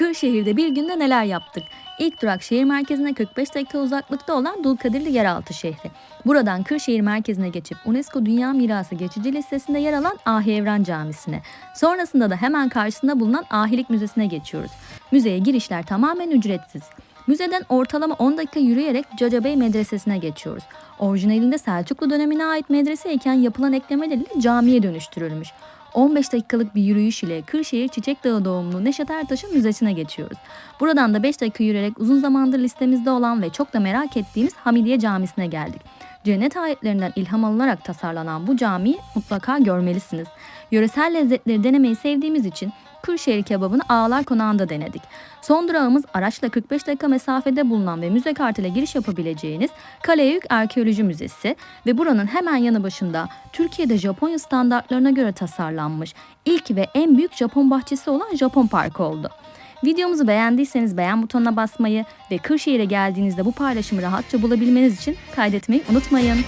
Kırşehir'de bir günde neler yaptık? İlk durak şehir merkezine 45 dakika uzaklıkta olan Dulkadirli Yeraltı şehri. Buradan Kırşehir merkezine geçip UNESCO Dünya Mirası geçici listesinde yer alan Ahi Camisi'ne. Sonrasında da hemen karşısında bulunan Ahilik Müzesi'ne geçiyoruz. Müzeye girişler tamamen ücretsiz. Müzeden ortalama 10 dakika yürüyerek Caca Bey Medresesi'ne geçiyoruz. Orijinalinde Selçuklu dönemine ait medreseyken yapılan eklemeleriyle camiye dönüştürülmüş. 15 dakikalık bir yürüyüş ile Kırşehir Çiçek Dağı doğumlu Neşet Ertaş'ın müzesine geçiyoruz. Buradan da 5 dakika yürüyerek uzun zamandır listemizde olan ve çok da merak ettiğimiz Hamidiye Camisi'ne geldik. Cennet ayetlerinden ilham alınarak tasarlanan bu camiyi mutlaka görmelisiniz. Yöresel lezzetleri denemeyi sevdiğimiz için Kırşehir kebabını Ağlar Konağı'nda denedik. Son durağımız araçla 45 dakika mesafede bulunan ve müze kartıyla giriş yapabileceğiniz Kaleyük Arkeoloji Müzesi ve buranın hemen yanı başında Türkiye'de Japonya standartlarına göre tasarlanmış ilk ve en büyük Japon bahçesi olan Japon Parkı oldu. Videomuzu beğendiyseniz beğen butonuna basmayı ve Kırşehir'e geldiğinizde bu paylaşımı rahatça bulabilmeniz için kaydetmeyi unutmayın.